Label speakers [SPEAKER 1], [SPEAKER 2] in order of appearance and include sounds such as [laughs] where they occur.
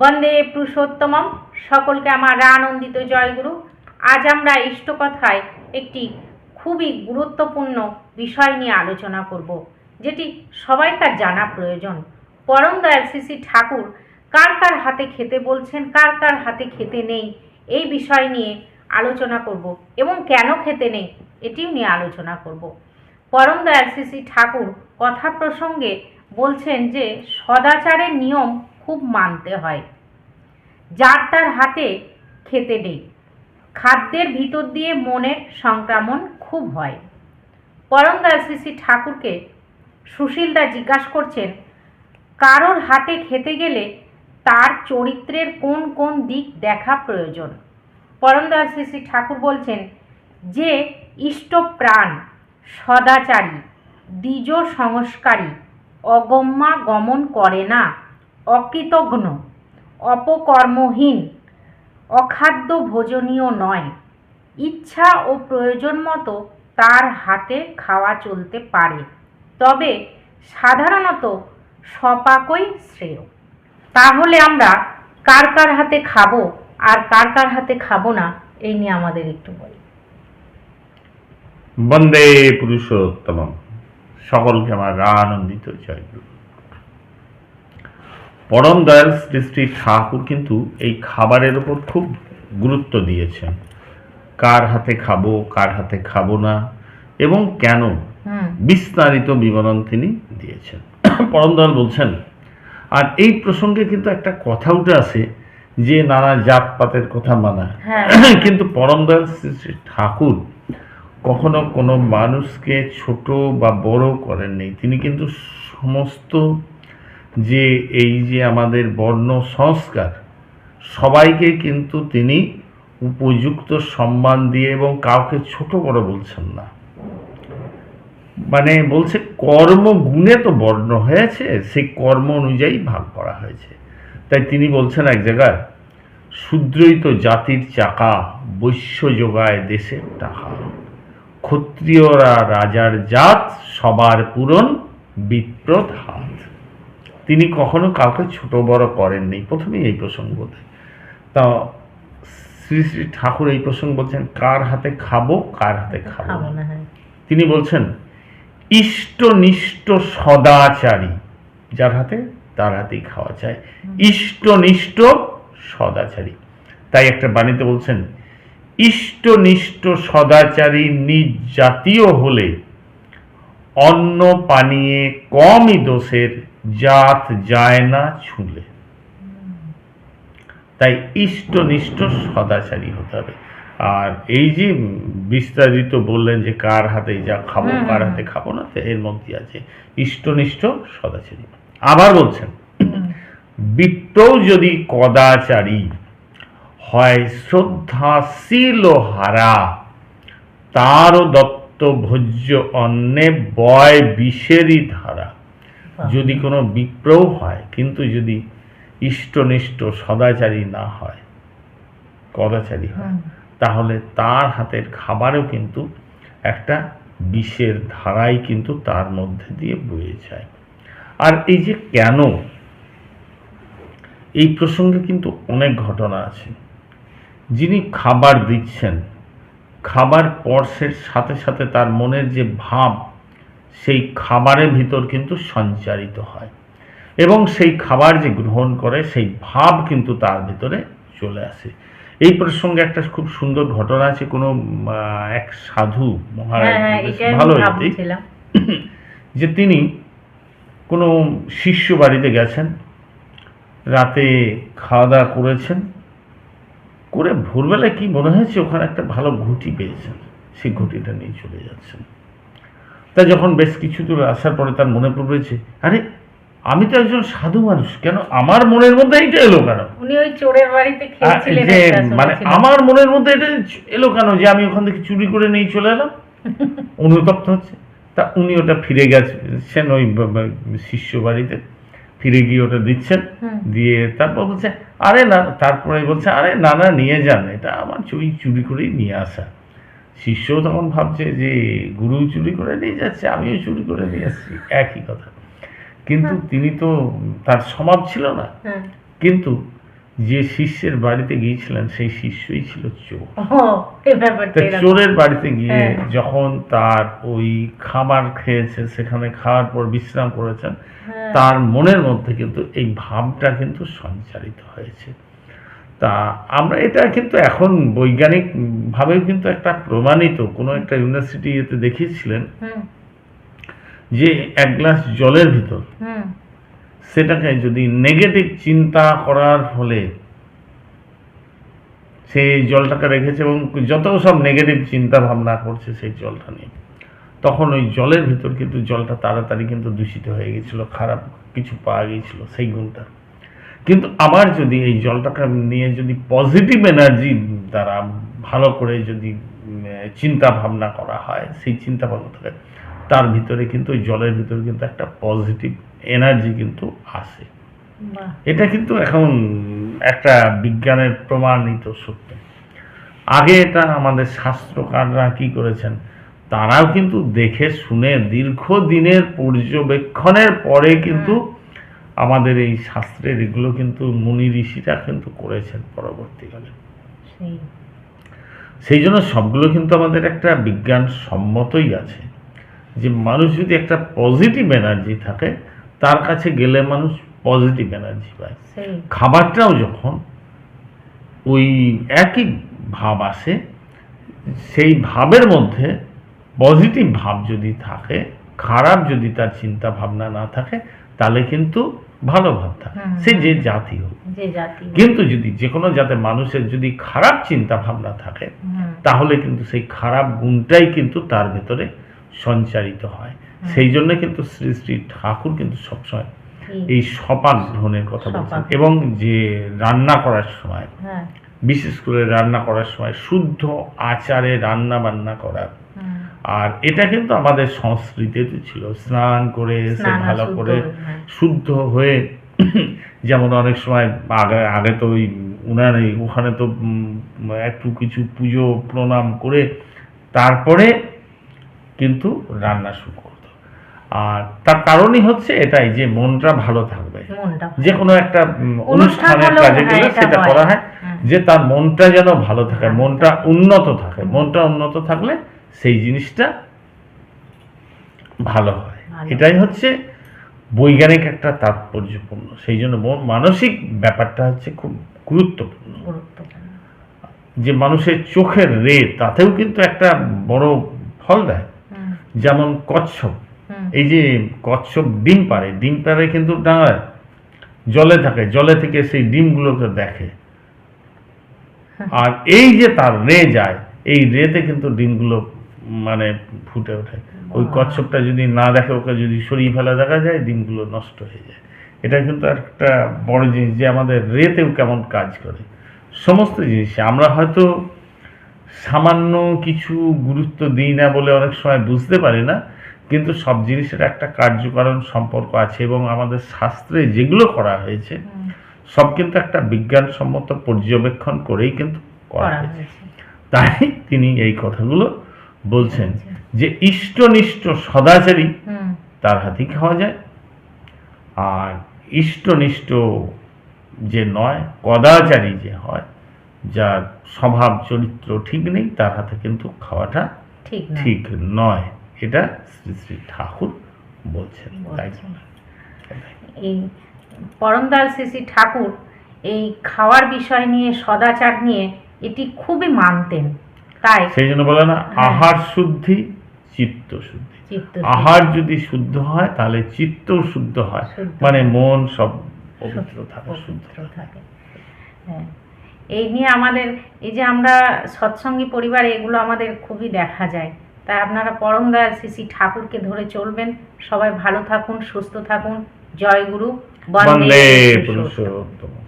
[SPEAKER 1] বন্দে পুরুষোত্তমম। সকলকে আমার আনন্দিত জয়গুরু। আজ আমরা ইষ্টকথায় একটি খুবই গুরুত্বপূর্ণ বিষয় নিয়ে আলোচনা করব, যেটি সবাইকার জানা প্রয়োজন। পরম দয়াল শ্রী ঠাকুর কার কার হাতে খেতে বলছেন, কার কার হাতে খেতে নেই, এই বিষয় নিয়ে আলোচনা করব এবং কেন খেতে নেই, এটিও নিয়ে আলোচনা করব। পরম দয়াল শ্রী ঠাকুর কথা প্রসঙ্গে বলছেন যে, সদাচারের নিয়ম খুব মানতে হয়। যার তার হাতে খেতে নেই। খাদ্যের ভিতর দিয়ে মনের সংক্রমণ খুব হয়। পরম দয়াল শ্রী ঠাকুরকে সুশীলদা জিজ্ঞাসা করছেন, কারোর হাতে খেতে গেলে তার চরিত্রের কোন কোন দিক দেখা প্রয়োজন? পরম দয়াল শ্রী শ্রী ঠাকুর বলছেন, যে ইষ্টপ্রাণ সদাচারী, দ্বিজ সংস্কারী, অগম্যা গমন করে না। অকৃতজ্ঞ, অপকর্মহীন, অখাদ্য ভোজনীয় নয়। ইচ্ছা ও প্রয়োজন মতো তার হাতে খাওয়া চলতে পারে। তবে সাধারণত সপাকই শ্রেয়। তাহলে আমরা কার কার হাতে খাব আর কার কার হাতে খাব না, এই নিয়ে আমাদের একটু বলি।
[SPEAKER 2] বন্দে পুরুষোত্তম সকলকে আমার আনন্দিত জয়গুরু। পরম দয়াল শ্রী শ্রী ঠাকুর কিন্তু এই খাবারের উপর খুব গুরুত্ব দিয়েছেন। কার হাতে খাব কার হাতে খাব না এবং কেন বিস্তারিত বিবরণ তিনি দিয়েছেন। পরম দয়াল বলছেন আর এই প্রসঙ্গে কিন্তু একটা কথা উঠে আসে যে নানা জাতপাতের কথা মানা।
[SPEAKER 1] হ্যাঁ।
[SPEAKER 2] কিন্তু পরম দয়াল শ্রী শ্রী ঠাকুর কখনো কোনো মানুষকে ছোট বা বড় করেননি। তিনি কিন্তু সমস্ত যে এই যে আমাদের বর্ণ সংস্কার, সবাইকে কিন্তু তিনি উপযুক্ত সম্মান দিয়ে এবং কাউকে ছোট বড় বলছেন না। মানে বলছে কর্ম গুণে তো বর্ণ হয়েছে, সেই কর্ম অনুযায়ী ভাগ করা হয়েছে। তাই তিনি বলছেন এক জায়গায় শূদ্রই তো জাতির চাকা বৈশ্য যোগায় দেশের টাকা। ক্ষত্রিয়রা রাজার জাত, সবার পূরণ বিপ্রত হাত। তিনি কখনো কাউকে ছোট বড় করেননি। প্রথমেই এই প্রসঙ্গ বলতে তা শ্রী শ্রী ঠাকুর এই প্রসঙ্গ বলছেন কার হাতে খাব কার হাতে খাব
[SPEAKER 1] হ্যাঁ।
[SPEAKER 2] তিনি বলছেন ইষ্টনিষ্ঠ সদাচারী যার হাতে তার হাতেই খাওয়া চায় ইষ্টনিষ্ঠ সদাচারী। তাই একটা বাণীতে বলছেন ইষ্টনিষ্ঠ সদাচারী নিজ জাতীয় হলে অন্ন পানীয়ে কমই দোষের জাত যায় না ছুলে। তাই ইষ্টনিষ্ঠ সদাচারী হতে হবে। আর এই যে বিস্তারিত বললেন যে কার হাতে যা খাব কার হাতে খাব না এর মধ্যে আছে ইষ্টনিষ্ঠ সদাচারী। আবার বলছেন
[SPEAKER 1] হুম।
[SPEAKER 2] যদি কদাচারী হয় শ্রদ্ধাশীল হারা তারও দত্ত ভোজ্য অন্নে বয় বিষেরই ধারা। যদি কোনো বিপ্রও হয় কিন্তু যদি ইষ্টনিষ্ঠ সদাচারী না হয় কদাচারী হয় তাহলে তার হাতের খাবারও কিন্তু একটা বিষের ধারাই কিন্তু তার মধ্যে দিয়ে বয়ে যায়। আর এই যে কেন? এই প্রসঙ্গে কিন্তু অনেক ঘটনা আছে। যিনি খাবার দিচ্ছেন খাবার পর্সের সাথে সাথে তার মনের যে ভাব সেই খাবারের ভিতর কিন্তু সঞ্চারিত হয়। এবং সেই খাবার যে গ্রহণ করে সেই ভাব কিন্তু তার ভিতরে চলে আসে। এই প্রসঙ্গে একটা খুব সুন্দর ঘটনা আছে কোনো এক সাধু মহারাজ
[SPEAKER 1] হ্যাঁ হ্যাঁ
[SPEAKER 2] ভালো যে তিনি কোনো শিষ্য বাড়িতে গেছেন রাতে খাওয়া দাওয়া করেছেন করে ভোরবেলায় কি মনে হয়েছে ওখানে একটা ভালো ঘুটি পেয়েছেন? সেই ঘুটিটা নিয়ে চলে যাচ্ছেন। তা যখন বেশ কিছু দূর আসার পরে তার মনে পড়েছে আরে আমি তো একজন সাধু মানুষ কেন আমার মনের মধ্যে এইটা এলো কেন?
[SPEAKER 1] উনি ওই চোরের বাড়িতে খেয়েছিলেন
[SPEAKER 2] মানে আমার মনের মধ্যে এটা এলো কেন যে আমি ওখান থেকে চুরি করে নিয়ে চলে এলাম? [laughs] অনুতপ্ত হচ্ছে। তা উনি ওটা ফিরে গেছেন ওই শিষ্য বাড়িতে ফিরে গিয়ে ওটা দিচ্ছেন। দিয়ে তারপর বলছে আরে না তারপরে বলছে আরে না না নিয়ে যান এটা আমার চুরি চুরি করেই নিয়ে আসা। শিষ্যও তখন ভাবছে যে গুরু চুরি করে নিয়ে যাচ্ছে আমিও চুরি করে নিয়ে যাচ্ছি একই কথা। কিন্তু তিনি তো তার স্বভাব ছিল না।
[SPEAKER 1] হ্যাঁ।
[SPEAKER 2] কিন্তু যে শিষ্যের বাড়িতে গিয়েছিলেন সেই শিষ্যই ছিল চোর। চোরের বাড়িতে গিয়ে
[SPEAKER 1] হ্যাঁ।
[SPEAKER 2] যখন তার ওই খাবার খেয়েছে সেখানে খাওয়ার পর বিশ্রাম করেছেন
[SPEAKER 1] হ্যাঁ,
[SPEAKER 2] তার মনের মধ্যে কিন্তু এই ভাবটা কিন্তু সঞ্চারিত হয়েছে। তা আমরা এটা কিন্তু এখন বৈজ্ঞানিক ভাবেও কিন্তু একটা প্রমাণিত কোনো একটা ইউনিভার্সিটি এতে দেখিয়েছিলেন যে এক গ্লাস জলের ভিতর সেটাকে যদি নেগেটিভ চিন্তা করার ফলে সেই জলটাকে রেখেছে এবং যত সব নেগেটিভ চিন্তা ভাবনা করছে সেই জলটা নিয়ে তখন ওই জলের ভিতর কিন্তু জলটা তাড়াতাড়ি কিন্তু দূষিত হয়ে গেছিল খারাপ কিছু পাওয়া গিয়েছিল সেই গুণটা। কিন্তু আবার যদি এই জলটাকে নিয়ে যদি পজিটিভ এনার্জি দ্বারা ভালো করে যদি চিন্তা ভাবনা করা হয় সেই চিন্তা ভাবনা থেকে তার ভিতরে কিন্তু ওই জলের ভিতরে কিন্তু একটা পজিটিভ এনার্জি কিন্তু আসে। এটা কিন্তু এখন একটা বিজ্ঞানের প্রমাণিত সত্য। আগে এটা আমাদের শাস্ত্রকাররা কি করেছেন তারাও কিন্তু দেখে শুনে দীর্ঘদিনের পর্যবেক্ষণের পরে কিন্তু আমাদের এই শাস্ত্রের এগুলো কিন্তু মুনি ঋষিরা কিন্তু করেছেন পরবর্তীকালে।
[SPEAKER 1] সেই।
[SPEAKER 2] সেই জন্য সবগুলো কিন্তু আমাদের একটা বিজ্ঞান সম্মতই আছে। যে মানুষ যদি একটা পজিটিভ এনার্জি থাকে তার কাছে গেলে মানুষ পজিটিভ এনার্জি পায়। খাবারটাও যখন ওই একই ভাব আসে সেই ভাবের মধ্যে পজিটিভ ভাব যদি থাকে খারাপ যদি তার চিন্তা ভাবনা না থাকে তাহলে কিন্তু ভালো ভাব থাকে।
[SPEAKER 1] হুম।
[SPEAKER 2] সে যে জাতি হোক। কিন্তু যদি যে কোনো যাতে মানুষের যদি খারাপ চিন্তা ভাবনা থাকে তাহলে কিন্তু সেই খারাপ গুণটাই কিন্তু তার ভেতরে সঞ্চারিত হয়। সেই জন্য কিন্তু শ্রী শ্রী ঠাকুর কিন্তু সবসময় এই সপাক গ্রহণের কথা বলছেন এবং যে রান্না করার সময়
[SPEAKER 1] হ্যাঁ।
[SPEAKER 2] বিশেষ করে রান্না করার সময় শুদ্ধ আচারে রান্না বান্না করা আর এটা কিন্তু আমাদের সংস্কৃতিতে ছিল। স্নান করে এসে ভালো করে
[SPEAKER 1] হ্যাঁ।
[SPEAKER 2] শুদ্ধ হয়ে [clears throat] যেমন অনেক সময় আগে আগে তো ওই উনার ওখানে তো একটু কিছু পুজো প্রণাম করে তারপরে কিন্তু রান্না শুরু করতো। আর তার কারণই হচ্ছে এটাই যে মনটা ভালো থাকবে। যে কোনো একটা অনুষ্ঠানের কাজে
[SPEAKER 1] হ্যাঁ,
[SPEAKER 2] গেলে সেটা করা হ্যাঁ। যে তার মনটা যেন ভালো থাকে মনটা উন্নত থাকে। মনটা উন্নত থাকলে সেই জিনিসটা ভালো হয়। এটাই হচ্ছে বৈজ্ঞানিক একটা তাৎপর্যপূর্ণ। সেই জন্য মানসিক ব্যাপারটা হচ্ছে খুব গুরুত্বপূর্ণ। যে মানুষের চোখের রে তাতেও কিন্তু একটা বড় ফল দেয়। যেমন কচ্ছপ। এই যে কচ্ছপ ডিম পারে ডিম পারে কিন্তু ডাঙায় জলে থাকে জলে থেকে সেই ডিমগুলোকে দেখে। আর এই যে তার রে যায় এই রেতে কিন্তু ডিমগুলো মানে ফুটে ওঠে। ওই কচ্ছপটা যদি না দেখে ওকে যদি সরিয়ে ফেলা দেখা যায় ডিমগুলো নষ্ট হয়ে যায়। এটা কিন্তু একটা বড় জিনিস যে আমাদের রেতেও কেমন কাজ করে। সমস্ত জিনিস। আমরা হয়তো সামান্য কিছু গুরুত্ব দিই না বলে অনেক সময় বুঝতে পারি না কিন্তু সব জিনিসের একটা কার্যকারণ সম্পর্ক আছে এবং আমাদের শাস্ত্রে যেগুলো করা হয়েছে সব কিন্তু একটা বিজ্ঞানসম্মত পর্যবেক্ষণ করেই কিন্তু করা হয়েছে। তাই তিনি এই কথাগুলো বলছেন যে ইষ্টনিষ্ঠ সদাচারী তার হাতেই খাওয়া যায়। আর ইষ্টনিষ্ঠ যে নয় কদাচারী যে হয় যার স্বভাব চরিত্র ঠিক নেই তার হাতে কিন্তু খাওয়াটা
[SPEAKER 1] ঠিক
[SPEAKER 2] ঠিক নয়। এটা শ্রী শ্রী ঠাকুর বলছেন তাই।
[SPEAKER 1] এই পরমদাস শ্রী শ্রী ঠাকুর এই খাওয়ার বিষয় নিয়ে সদাচার নিয়ে এটি খুবই মানতেন। তাই?
[SPEAKER 2] সেই জন্য বলে না
[SPEAKER 1] হ্যাঁ।
[SPEAKER 2] আহার শুদ্ধি চিত্ত শুদ্ধি। আহার যদি শুদ্ধ হয় তাহলে চিত্তও শুদ্ধ হয়। মানে মন সব পবিত্র থাকে শুদ্ধ
[SPEAKER 1] থাকে। হ্যাঁ। এই নিয়ে আমাদের এই যে আমরা সৎসঙ্গী পরিবারে এগুলো আমাদের খুবই দেখা যায়। তাই আপনারা পরম দয়াল শ্রী শ্রী ঠাকুরকে ধরে চলবেন। সবাই ভালো থাকুন সুস্থ থাকুন। জয় গুরু।
[SPEAKER 2] বন্দে। পুরুষোত্তম।